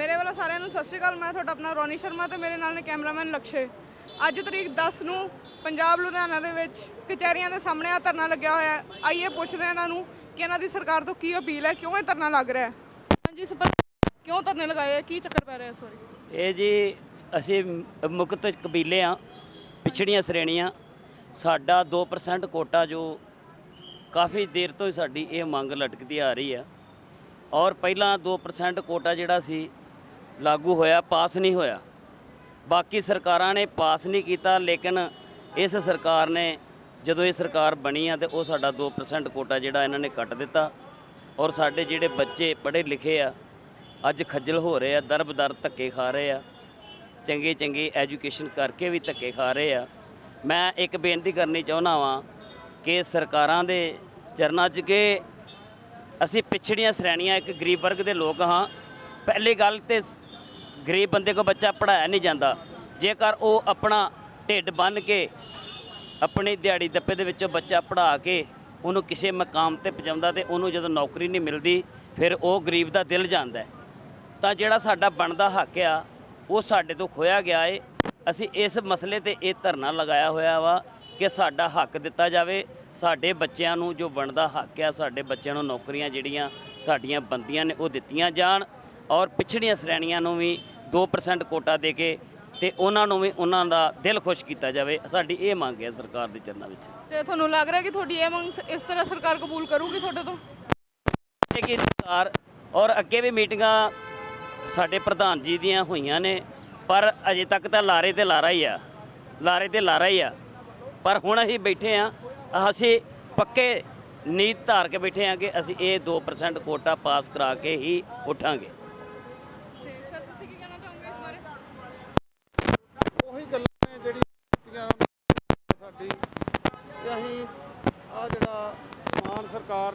ਮੇਰੇ ਵੱਲੋਂ ਸਾਰਿਆਂ ਨੂੰ ਸਤਿ ਸ਼੍ਰੀ ਅਕਾਲ, ਮੈਂ ਤੁਹਾਡਾ ਆਪਣਾ ਰੋਨੀ ਸ਼ਰਮਾ ਤੇ ਮੇਰੇ ਨਾਲ ਨੇ ਕੈਮਰਾਮੈਨ ਲਕਸ਼ੇ। ਅੱਜ ਤਰੀਕ 10 ਨੂੰ ਪੰਜਾਬ ਲੁਧਿਆਣਾ ਦੇ ਵਿੱਚ ਕਚਹਿਰੀਆਂ ਦੇ ਸਾਹਮਣੇ ਆ ਧਰਨਾ ਲੱਗਿਆ ਹੋਇਆ ਹੈ। ਆਈਏ ਪੁੱਛਦੇ ਹਾਂ ਇਹਨਾਂ ਨੂੰ ਕਿ ਇਹਨਾਂ ਦੀ ਸਰਕਾਰ ਤੋਂ ਕੀ ਅਪੀਲ ਹੈ, ਕਿਉਂ ਇਹ ਧਰਨਾ ਲੱਗ ਰਿਹਾ ਹੈ? ਹਾਂਜੀ ਸਰਪੰਚ ਕਿਉਂ ਧਰਨੇ ਲਗਾਏ ਆ? ਕੀ ਚੱਕਰ ਪੈ ਰਿਹਾ ਇਸ ਵਾਰੀ? ਇਹ ਜੀ, ਅਸੀਂ ਮੁਕਤ ਕਬੀਲੇ ਆ ਪਿਛੜੀਆਂ ਸ਼੍ਰੇਣੀਆਂ। ਸਾਡਾ 2% ਕੋਟਾ ਜੋ ਕਾਫੀ ਦੇਰ ਤੋਂ ਹੀ ਸਾਡੀ ਇਹ ਮੰਗ ਲਟਕਦੀ ਆ ਰਹੀ ਆ। ਔਰ ਪਹਿਲਾਂ 2% ਕੋਟਾ ਜਿਹੜਾ ਸੀ ਲਾਗੂ ਹੋਇਆ, ਪਾਸ ਨਹੀਂ ਹੋਇਆ। ਬਾਕੀ ਸਰਕਾਰਾਂ ਨੇ ਪਾਸ ਨਹੀਂ ਕੀਤਾ, ਲੇਕਿਨ ਇਸ ਸਰਕਾਰ ਨੇ ਜਦੋਂ ਇਹ ਸਰਕਾਰ ਬਣੀ ਆ ਤੇ ਉਹ ਸਾਡਾ 2% ਕੋਟਾ ਜਿਹੜਾ ਇਹਨਾਂ ਨੇ ਕੱਟ ਦਿੱਤਾ। ਔਰ ਸਾਡੇ ਜਿਹੜੇ ਬੱਚੇ ਪੜ੍ਹੇ ਲਿਖੇ ਆ, ਅੱਜ ਖੱਜਲ ਹੋ ਰਹੇ ਆ ਦਰਬਦਰ ਧੱਕੇ ਖਾ ਰਹੇ ਆ ਚੰਗੇ ਚੰਗੇ ਐਜੂਕੇਸ਼ਨ ਕਰਕੇ ਵੀ ਧੱਕੇ ਖਾ ਰਹੇ ਆ। ਮੈਂ ਇੱਕ ਬੇਨਤੀ ਕਰਨੀ ਚਾਹੁੰਦਾ ਵਾਂ ਕਿ ਸਰਕਾਰਾਂ ਦੇ ਚਰਨਾਂ 'ਚ ਕਿ ਅਸੀਂ ਪਿਛੜੀਆਂ ਸ਼੍ਰੇਣੀਆਂ, ਇੱਕ ਗਰੀਬ ਵਰਗ ਦੇ ਲੋਕ ਹਾਂ। ਪਹਿਲੀ ਗੱਲ ਤੇ ਗਰੀਬ ਬੰਦੇ ਕੋ ਬੱਚਾ ਪੜਾਇਆ ਨਹੀਂ ਜਾਂਦਾ। ਜੇਕਰ ਉਹ ਆਪਣਾ ਢਿੱਡ ਬੰਨ ਕੇ ਆਪਣੀ ਦਿਹਾੜੀ ਦੱਪੇ ਦੇ ਵਿੱਚੋਂ ਬੱਚਾ ਪੜਾ ਕੇ ਉਹਨੂੰ ਕਿਸੇ ਮਕਾਮ ਤੇ ਪਹੁੰਚਾਉਂਦਾ ਤੇ ਉਹਨੂੰ ਜਦੋਂ ਨੌਕਰੀ ਨਹੀਂ ਮਿਲਦੀ, ਫਿਰ ਉਹ ਗਰੀਬ ਦਾ ਦਿਲ ਜਾਂਦਾ ਤਾਂ ਜਿਹੜਾ ਸਾਡਾ ਬਣਦਾ ਹੱਕ ਆ, ਉਹ ਸਾਡੇ ਤੋਂ ਖੋਇਆ ਗਿਆ ਏ। ਅਸੀਂ ਇਸ ਮਸਲੇ ਤੇ ਇਹ ਧਰਨਾ ਲਗਾਇਆ ਹੋਇਆ ਵਾ ਕਿ ਸਾਡਾ ਹੱਕ ਦਿੱਤਾ ਜਾਵੇ। ਸਾਡੇ ਬੱਚਿਆਂ ਨੂੰ ਜੋ ਬਣਦਾ ਹੱਕ ਆ, ਸਾਡੇ ਬੱਚਿਆਂ ਨੂੰ ਨੌਕਰੀਆਂ ਜਿਹੜੀਆਂ ਸਾਡੀਆਂ ਬੰਦੀਆਂ ਨੇ ਉਹ ਦਿੱਤੀਆਂ ਜਾਣ। ਔਰ ਪਿਛੜੀਆਂ ਸ਼੍ਰੇਣੀਆਂ ਨੂੰ ਵੀ 2% ਕੋਟਾ ਦੇ ਕੇ ਤੇ ਉਹਨਾਂ ਨੂੰ ਵੀ ਉਹਨਾਂ ਦਾ ਦਿਲ ਖੁਸ਼ ਕੀਤਾ ਜਾਵੇ। ਸਾਡੀ ਇਹ ਮੰਗ ਹੈ ਸਰਕਾਰ ਦੇ ਚਰਨਾਂ ਵਿੱਚ। ਤੇ ਤੁਹਾਨੂੰ ਲੱਗ ਰਿਹਾ ਕਿ ਤੁਹਾਡੀ ਇਹ ਮੰਗ ਇਸ ਤਰ੍ਹਾਂ ਸਰਕਾਰ ਕਬੂਲ ਕਰੂਗੀ ਤੁਹਾਡੇ ਤੋਂ? ਕਿ ਸਰਕਾਰ ਔਰ ਅੱਗੇ ਵੀ ਮੀਟਿੰਗਾਂ ਸਾਡੇ ਪ੍ਰਧਾਨ ਜੀ ਦੀਆਂ ਹੋਈਆਂ ਨੇ ਪਰ ਅਜੇ ਤੱਕ ਤਾਂ ਲਾਰੇ ਤੇ ਲਾਰਾ ਹੀ ਆ। ਲਾਰੇ ਤੇ ਲਾਰਾ ਹੀ ਆ। ਪਰ ਹੁਣ ਅਸੀਂ ਬੈਠੇ ਆ ਅਸੀਂ ਪੱਕੇ ਨੀਤ ਧਾਰ ਕੇ ਬੈਠੇ ਆ ਕਿ ਅਸੀਂ ਇਹ 2% ਕੋਟਾ ਪਾਸ ਕਰਾ ਕੇ ਹੀ ਉਠਾਂਗੇ।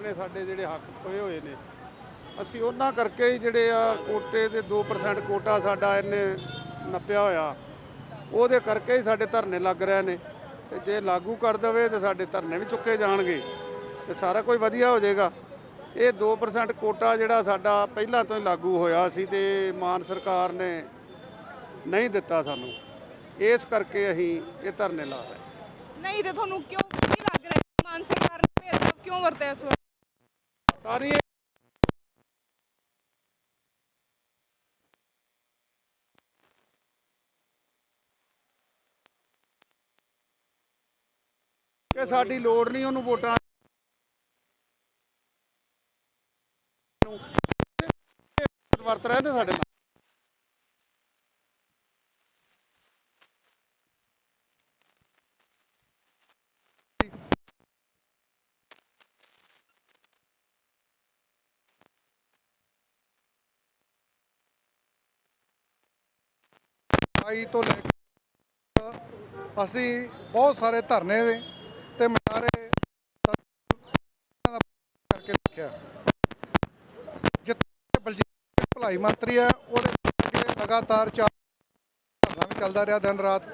ਨੇ ਸਾਡੇ ਜਿਹੜੇ ਹੱਕ ਖੋਏ ਹੋਏ ਨੇ। ਅਸੀਂ ਉਹਨਾਂ ਕਰਕੇ ਹੀ ਜਿਹੜੇ ਆ ਕੋਟੇ ਦੇ 2% ਕੋਟਾ ਸਾਡਾ ਇਹਨੇ ਨੱਪਿਆ ਹੋਇਆ। ਉਹਦੇ ਕਰਕੇ ਹੀ ਸਾਡੇ ਧਰਨੇ ਲੱਗ ਰਹੇ ਨੇ। ਤੇ ਜੇ ਲਾਗੂ ਕਰ ਦਵੇ ਤੇ ਸਾਡੇ ਧਰਨੇ ਵੀ ਚੁੱਕੇ ਜਾਣਗੇ। ਤੇ ਸਾਰਾ ਕੁਝ ਵਧੀਆ ਹੋ ਜਾਏਗਾ। ਇਹ 2% ਕੋਟਾ ਜਿਹੜਾ ਸਾਡਾ ਪਹਿਲਾਂ ਤੋਂ ਹੀ ਲਾਗੂ ਹੋਇਆ ਸੀ ਤੇ ਮਾਨ ਸਰਕਾਰ ਨੇ ਨਹੀਂ ਦਿੱਤਾ ਸਾਨੂੰ। ਇਸ ਕਰਕੇ ਅਸੀਂ ਇਹ ਧਰਨੇ ਲਾ ਰਹੇ ਨਹੀਂ ਤੇ ਤੁਹਾਨੂੰ ਕਿਉਂ ਕੀ ਲੱਗ ਰਿਹਾ? ਮਾਨ ਸਰਕਾਰ ਨੇ ਭੇਦਭਾਵ ਕਿਉਂ ਵਰਤਿਆ ਇਸ ਵਾਰ? ਤਾਰੀ ਕਿ ਸਾਡੀ ਲੋੜ ਨਹੀਂ ਉਹਨੂੰ ਵੋਟਾਂ ਵਰਤ ਰਹੇ ਨੇ ਸਾਡੇ ਨਾਲ। ਆਈ ਤੋਂ ਲੈ ਕੇ ਅਸੀਂ ਬਹੁਤ ਸਾਰੇ ਧਰਨੇ ਦੇ ਤੇ ਮਿਨਾਰੇ ਕਰਕੇ ਦੇਖਿਆ। ਜਿੱਥੇ ਬਲਜੀਤ ਭਲਾਈ ਮੰਤਰੀ ਹੈ, ਉਹਦੇ ਲਗਾਤਾਰ ਚਾਰ ਧਰਨਾ ਵੀ ਚੱਲਦਾ ਰਿਹਾ ਦਿਨ ਰਾਤ।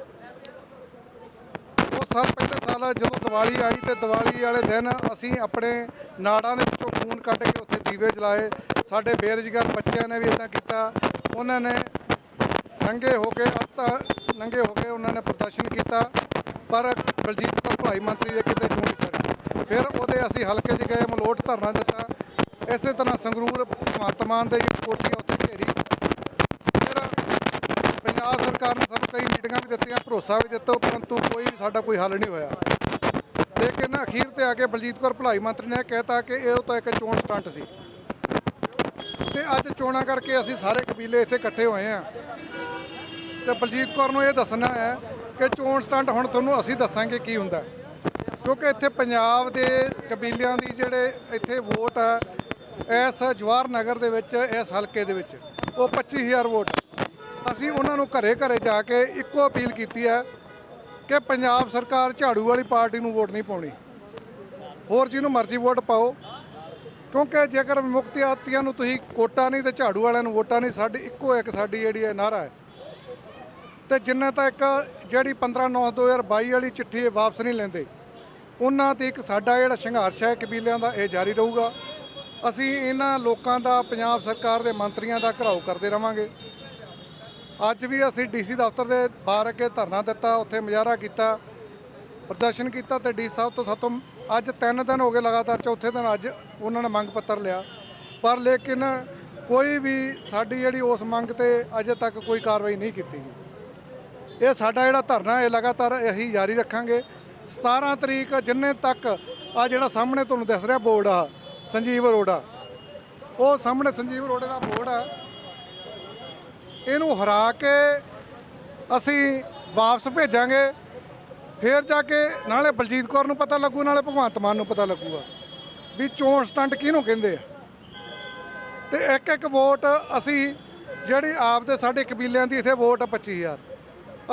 ਉਹ ਸਾਲ ਪਹਿਲੇ ਸਾਲ ਜਦੋਂ ਦੀਵਾਲੀ ਆਈ ਤੇ ਦੀਵਾਲੀ ਵਾਲੇ ਦਿਨ ਅਸੀਂ ਆਪਣੇ ਨਾੜਾਂ ਦੇ ਵਿੱਚੋਂ ਖੂਨ ਕੱਢ ਕੇ ਉੱਥੇ ਦੀਵੇ ਜਲਾਏ। ਸਾਡੇ ਬੇਰੁਜ਼ਗਾਰ ਬੱਚਿਆਂ ਨੇ ਵੀ ਇਦਾਂ ਕੀਤਾ। ਉਹਨਾਂ ਨੇ ਨੰਗੇ ਹੋ ਕੇ ਅੱਤਾ ਨੰਗੇ ਹੋ ਕੇ ਉਹਨਾਂ ਨੇ ਪ੍ਰਦਰਸ਼ਨ ਕੀਤਾ, ਪਰ ਬਲਜੀਤ ਕੌਰ ਭਲਾਈ ਮੰਤਰੀ ਦੇ ਕਿਤੇ ਚੋਣ ਨਹੀਂ ਸਰੀ ਫਿਰ ਉਹਦੇ ਅਸੀਂ ਹਲਕੇ 'ਚ ਗਏ, ਮਲੋਟ ਧਰਨਾ ਦਿੱਤਾ। ਇਸੇ ਤਰ੍ਹਾਂ ਸੰਗਰੂਰ ਭਗਵੰਤ ਮਾਨ ਦੇ ਜਿਹੜੀ ਕੋਠੀ ਆ ਉੱਥੇ ਘੇਰੀ। ਫਿਰ ਪੰਜਾਬ ਸਰਕਾਰ ਨੇ ਸਾਨੂੰ ਕਈ ਮੀਟਿੰਗਾਂ ਵੀ ਦਿੱਤੀਆਂ, ਭਰੋਸਾ ਵੀ ਦਿੱਤਾ, ਪਰੰਤੂ ਕੋਈ ਵੀ ਸਾਡਾ ਕੋਈ ਹੱਲ ਨਹੀਂ ਹੋਇਆ। ਲੇਕਿਨ ਅਖੀਰ ਤੇ ਆ ਕੇ ਬਲਜੀਤ ਕੌਰ ਭਲਾਈ ਮੰਤਰੀ ਨੇ ਕਹਿਤਾ ਕਿ ਇਹ ਤਾਂ ਇੱਕ ਚੋਣ ਸਟੰਟ ਸੀ। ਤੇ ਅੱਜ ਚੋਣਾਂ ਕਰਕੇ ਅਸੀਂ ਸਾਰੇ ਕਬੀਲੇ ਇੱਥੇ ਇਕੱਠੇ ਹੋਏ ਆ ਤੇ ਬਲਜੀਤ ਕੌਰ ਨੂੰ ਇਹ ਦੱਸਣਾ ਹੈ ਕਿ ਚੋਣ ਸਟੰਟ ਹੁਣ ਤੁਹਾਨੂੰ ਅਸੀਂ ਦੱਸਾਂਗੇ ਕੀ ਹੁੰਦਾ ਕਿਉਂਕਿ ਇੱਥੇ ਪੰਜਾਬ ਦੇ ਕਬੀਲਿਆਂ ਦੀ ਜਿਹੜੇ ਇੱਥੇ ਵੋਟ ਹੈ, ਇਸ ਜਵਾਹਰ ਨਗਰ ਦੇ ਵਿੱਚ, ਇਸ ਹਲਕੇ ਦੇ ਵਿੱਚ, ਉਹ 25000 ਵੋਟ। ਅਸੀਂ ਉਹਨਾਂ ਨੂੰ ਘਰੇ ਘਰੇ ਜਾ ਕੇ ਇੱਕੋ ਅਪੀਲ ਕੀਤੀ ਹੈ ਕਿ ਪੰਜਾਬ ਸਰਕਾਰ ਝਾੜੂ ਵਾਲੀ ਪਾਰਟੀ ਨੂੰ ਵੋਟ ਨਹੀਂ ਪਾਉਣੀ। ਹੋਰ ਜਿਹਨੂੰ ਮਰਜ਼ੀ ਵੋਟ ਪਾਓ। ਕਿਉਂਕਿ ਜੇਕਰ ਮੁਕਤੀਆਤੀਆਂ ਨੂੰ ਤੁਸੀਂ ਕੋਟਾ ਨਹੀਂ ਤੇ ਝਾੜੂ ਵਾਲਿਆਂ ਨੂੰ ਵੋਟਾਂ ਨਹੀਂ, ਸਾਡੀ ਇੱਕੋ ਇੱਕ ਸਾਡੀ ਜਿਹੜੀ ਹੈ ਨਾਰਾ ਹੈ। ਤੇ ਜਿੰਨਾ ਤੱਕ ਜਿਹੜੀ 15 9 2022 ਵਾਲੀ ਚਿੱਠੀ ਇਹ ਵਾਪਸ ਨਹੀਂ ਲੈਂਦੇ, ਉਹਨਾਂ ਤੇ ਇੱਕ ਸਾਡਾ ਜਿਹੜਾ ਸੰਘਰਸ਼ ਹੈ ਕਬੀਲਿਆਂ ਦਾ, ਇਹ ਜਾਰੀ ਰਹੂਗਾ। ਅਸੀਂ ਇਹਨਾਂ ਲੋਕਾਂ ਦਾ, ਪੰਜਾਬ ਸਰਕਾਰ ਦੇ ਮੰਤਰੀਆਂ ਦਾ ਘਰਾਓ ਕਰਦੇ ਰਵਾਂਗੇ। ਅੱਜ ਵੀ ਅਸੀਂ ਡੀਸੀ ਦਫ਼ਤਰ ਦੇ ਬਾਹਰ ਅੱਗੇ ਧਰਨਾ ਦਿੱਤਾ, ਉੱਥੇ ਮੁਜ਼ਾਹਰਾ ਕੀਤਾ, ਪ੍ਰਦਰਸ਼ਨ ਕੀਤਾ ਤੇ ਡੀ ਸਾਹਿਬ ਤੋਂ ਸਾਤੋਂ ਅੱਜ 3 ਦਿਨ ਹੋ ਗਏ ਲਗਾਤਾਰ ਚੌਥੇ ਦਿਨ ਅੱਜ ਉਹਨਾਂ ਨੇ ਮੰਗ ਪੱਤਰ ਲਿਆ। ਪਰ ਲੇਕਿਨ ਕੋਈ ਵੀ ਸਾਡੀ ਜਿਹੜੀ ਉਸ ਮੰਗ ਤੇ ਅਜੇ ਤੱਕ ਕੋਈ ਕਾਰਵਾਈ ਨਹੀਂ ਕੀਤੀ ਗਈ। ਇਹ ਸਾਡਾ ਜਿਹੜਾ ਧਰਨਾ ਇਹ ਲਗਾਤਾਰ ਇਹੀ ਜਾਰੀ ਰੱਖਾਂਗੇ। 17 ਤਰੀਕ ਜਿੰਨੇ ਤੱਕ ਆ ਜਿਹੜਾ ਸਾਹਮਣੇ ਤੁਹਾਨੂੰ ਦਿਸ ਰਿਹਾ ਬੋਰਡ ਆ, ਸੰਜੀਵ ਅਰੋੜਾ। ਉਹ ਸਾਹਮਣੇ ਸੰਜੀਵ ਅਰੋੜੇ ਦਾ ਬੋਰਡ ਆ। ਇਹਨੂੰ ਹਰਾ ਕੇ ਅਸੀਂ ਵਾਪਸ ਭੇਜਾਂਗੇ। ਫੇਰ ਜਾ ਕੇ ਨਾਲੇ ਬਲਜੀਤ ਕੌਰ ਨੂੰ ਪਤਾ ਲੱਗੂ, ਨਾਲੇ ਭਗਵੰਤ ਮਾਨ ਨੂੰ ਪਤਾ ਲੱਗੂਗਾ ਵੀ ਚੋਣ ਸਟੰਟ ਕਿਹਨੂੰ ਕਹਿੰਦੇ ਆ। ਤੇ ਇੱਕ ਇੱਕ ਵੋਟ ਅਸੀਂ ਜਿਹੜੀ ਆਪ ਦੇ ਸਾਡੇ ਕਬੀਲਿਆਂ ਦੀ ਇੱਥੇ ਵੋਟ ਆ 25000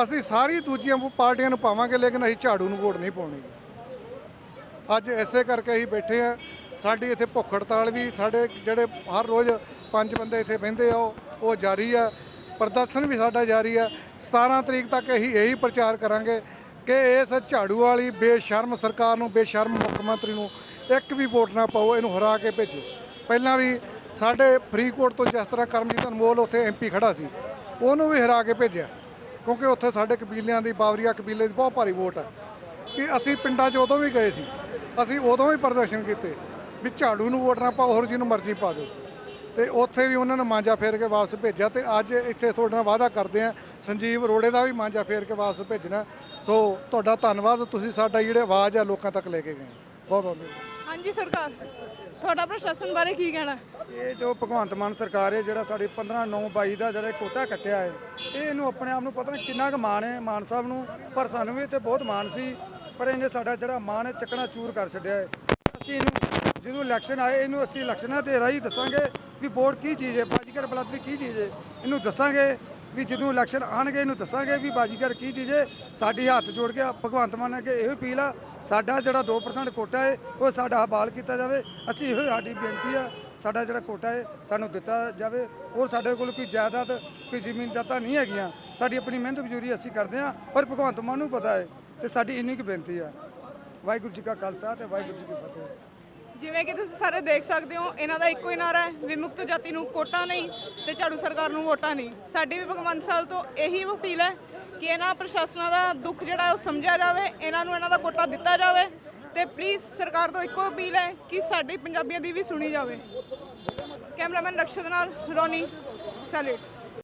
ਅਸੀਂ ਸਾਰੀ ਦੂਜੀਆਂ ਪਾਰਟੀਆਂ ਨੂੰ ਪਾਵਾਂਗੇ, ਲੇਕਿਨ ਅਸੀਂ ਝਾੜੂ ਨੂੰ ਵੋਟ ਨਹੀਂ ਪਾਉਣੀ। ਅੱਜ ਐਸੇ ਕਰਕੇ ਅਸੀਂ ਬੈਠੇ ਆ ਸਾਡੀ ਇੱਥੇ ਭੁੱਖ ਹੜਤਾਲ ਵੀ, ਸਾਡੇ ਜਿਹੜੇ ਹਰ ਰੋਜ਼ ਪੰਜ ਬੰਦੇ ਇੱਥੇ ਬਹਿੰਦੇ ਆ, ਉਹ ਜਾਰੀ ਆ। ਪ੍ਰਦਰਸ਼ਨ ਵੀ ਸਾਡਾ ਜਾਰੀ ਆ। 17 ਤਰੀਕ ਤੱਕ ਅਸੀਂ ਇਹੀ ਪ੍ਰਚਾਰ ਕਰਾਂਗੇ ਕਿ ਇਸ ਝਾੜੂ ਵਾਲੀ ਬੇਸ਼ਰਮ ਸਰਕਾਰ ਨੂੰ, ਬੇਸ਼ਰਮ ਮੁੱਖ ਮੰਤਰੀ ਨੂੰ ਇੱਕ ਵੀ ਵੋਟ ਨਾ ਪਾਓ, ਇਹਨੂੰ ਹਰਾ ਕੇ ਭੇਜੋ। ਪਹਿਲਾਂ ਵੀ ਸਾਡੇ ਫਰੀਦਕੋਟ ਤੋਂ ਜਿਸ ਤਰ੍ਹਾਂ ਕਰਮਜੀਤ ਅਨਮੋਲ ਉੱਥੇ ਐਮਪੀ ਖੜਾ ਸੀ, ਉਹਨੂੰ ਵੀ ਹਰਾ ਕੇ ਭੇਜਿਆ। ਕਿਉਂਕਿ ਉੱਥੇ ਸਾਡੇ ਕਬੀਲਿਆਂ ਦੀ, ਬਾਵਰੀਆ ਕਬੀਲੇ ਦੀ ਬਹੁਤ ਭਾਰੀ ਵੋਟ ਹੈ। ਕਿ ਅਸੀਂ ਪਿੰਡਾਂ 'ਚ ਉਦੋਂ ਵੀ ਗਏ ਸੀ। ਅਸੀਂ ਉਦੋਂ ਵੀ ਪ੍ਰਦਰਸ਼ਨ ਕੀਤੇ ਵੀ ਝਾੜੂ ਨੂੰ ਵੋਟ ਨਾ ਪਾਓ, ਹੋਰ ਜਿਹਨੂੰ ਮਰਜ਼ੀ ਪਾ ਦਿਓ। ਤੇ ਉੱਥੇ ਵੀ ਉਹਨਾਂ ਨੇ ਮਾਂਜਾ ਫੇਰ ਕੇ ਵਾਪਸ ਭੇਜਿਆ ਤੇ ਅੱਜ ਇੱਥੇ ਤੁਹਾਡੇ ਨਾਲ ਵਾਅਦਾ ਕਰਦੇ ਆ ਸੰਜੀਵ ਅਰੋੜੇ ਦਾ ਵੀ ਮਾਂਜਾ ਫੇਰ ਕੇ ਵਾਪਸ ਭੇਜਣਾ। ਸੋ ਤੁਹਾਡਾ ਧੰਨਵਾਦ, ਤੁਸੀਂ ਸਾਡਾ ਜਿਹੜੇ ਆਵਾਜ਼ ਆ ਲੋਕਾਂ ਤੱਕ ਲੈ ਕੇ ਗਏ। ਬਹੁਤ ਬਹੁਤ ਹਾਂਜੀ, ਸਰਕਾਰ, ਤੁਹਾਡਾ ਪ੍ਰਸ਼ਾਸਨ ਬਾਰੇ ਕੀ ਕਹਿਣਾ? ਇਹ ਜੋ ਭਗਵੰਤ ਮਾਨ ਸਰਕਾਰ ਹੈ, ਜਿਹੜਾ ਸਾਡੇ 15 9 22 ਦਾ ਜਿਹੜਾ ਕੋਟਾ ਕੱਟਿਆ ਹੈ, ਇਹ ਇਹਨੂੰ ਆਪਣੇ ਆਪ ਨੂੰ ਪਤਾ ਨਹੀਂ ਕਿੰਨਾ ਕੁ ਮਾਣ ਹੈ, ਮਾਨ ਸਾਹਿਬ ਨੂੰ, ਪਰ ਸਾਨੂੰ ਵੀ ਤੇ ਬਹੁਤ ਮਾਣ ਸੀ, ਪਰ ਇਹਨੇ ਸਾਡਾ ਜਿਹੜਾ ਮਾਣ ਹੈ, ਚੱਕਣਾ ਚੂਰ ਕਰ ਛੱਡਿਆ ਹੈ। ਅਸੀਂ ਇਹਨੂੰ ਜਦੋਂ ਇਲੈਕਸ਼ਨ ਆਏ, ਇਹਨੂੰ ਅਸੀਂ ਇਲੈਕਸ਼ਨਾਂ ਦੇ ਰਾਹੀਂ ਦੱਸਾਂਗੇ ਵੀ ਵੋਟ ਕੀ ਚੀਜ਼ ਹੈ, ਬਾਜੀਗਰ ਬਲਾਤਰੀ ਕੀ ਚੀਜ਼ ਹੈ, ਇਹਨੂੰ ਦੱਸਾਂਗੇ ਵੀ ਜਦੋਂ ਇਲੈਕਸ਼ਨ ਆਣਗੇ ਇਹਨੂੰ ਦੱਸਾਂਗੇ ਵੀ ਬਾਜੀਗਰ ਕੀ ਚੀਜ਼ ਹੈ। ਸਾਡੀ ਹੱਥ ਜੋੜ ਕੇ ਭਗਵੰਤ ਮਾਨ ਅੱਗੇ ਇਹੋ ਅਪੀਲ ਆ, ਸਾਡਾ ਜਿਹੜਾ 2% ਕੋਟਾ ਹੈ, ਉਹ ਸਾਡਾ ਹਵਾਲ ਕੀਤਾ ਜਾਵੇ। ਅਸੀਂ ਇਹੋ ਸਾਡੀ ਬੇਨਤੀ ਆ ਸਾਡਾ ਜਿਹੜਾ ਕੋਟਾ ਹੈ, ਸਾਨੂੰ ਦਿੱਤਾ ਜਾਵੇ। ਔਰ ਸਾਡੇ ਕੋਲ ਕੋਈ ਜਾਇਦਾਦ, ਕੋਈ ਜ਼ਮੀਨ ਜਾਤਾ ਨਹੀਂ ਹੈਗੀਆਂ। ਸਾਡੀ ਆਪਣੀ ਮਿਹਨਤ ਮਜ਼ਦੂਰੀ ਅਸੀਂ ਕਰਦੇ ਹਾਂ ਔਰ ਭਗਵੰਤ ਮਾਨ ਨੂੰ ਪਤਾ ਹੈ ਤੇ ਸਾਡੀ ਇੰਨੀ ਕੁ ਬੇਨਤੀ ਹੈ। ਵਾਹਿਗੁਰੂ ਜੀ ਕਾ ਖਾਲਸਾ ਤੇ ਵਾਹਿਗੁਰੂ ਜੀ ਕੀ ਫਤਿਹ। ਜਿਵੇਂ ਕਿ ਤੁਸੀਂ ਸਾਰੇ ਦੇਖ ਸਕਦੇ ਹੋ, ਇਹਨਾਂ ਦਾ ਇੱਕੋ ਹੀ ਨਾਰਾ ਹੈ, ਵਿਮੁਕਤ ਜਾਤੀ ਨੂੰ ਕੋਟਾ ਨਹੀਂ ਤੇ ਝਾੜੂ ਸਰਕਾਰ ਨੂੰ ਵੋਟਾਂ ਨਹੀਂ। ਸਾਡੀ ਵੀ ਭਗਵੰਤ ਸਾਲ ਤੋਂ ਇਹੀ ਅਪੀਲ ਹੈ ਕਿ ਇਹਨਾਂ ਪ੍ਰਸ਼ਾਸਨਾਂ ਦਾ ਦੁੱਖ ਜਿਹੜਾ ਉਹ ਸਮਝਿਆ ਜਾਵੇ, ਇਹਨਾਂ ਨੂੰ ਇਹਨਾਂ ਦਾ ਕੋਟਾ ਦਿੱਤਾ ਜਾਵੇ। ਤੇ ਪਲੀਜ਼ ਸਰਕਾਰ ਤੋਂ ਇੱਕੋ ਅਪੀਲ ਹੈ ਕਿ ਸਾਡੀ ਪੰਜਾਬੀਆਂ ਦੀ ਵੀ ਸੁਣੀ ਜਾਵੇ। ਕੈਮਰਾਮੈਨ ਲਕਸ਼ਤ ਨਾਲ ਰੋਨੀ, ਸੈਲੂਟ।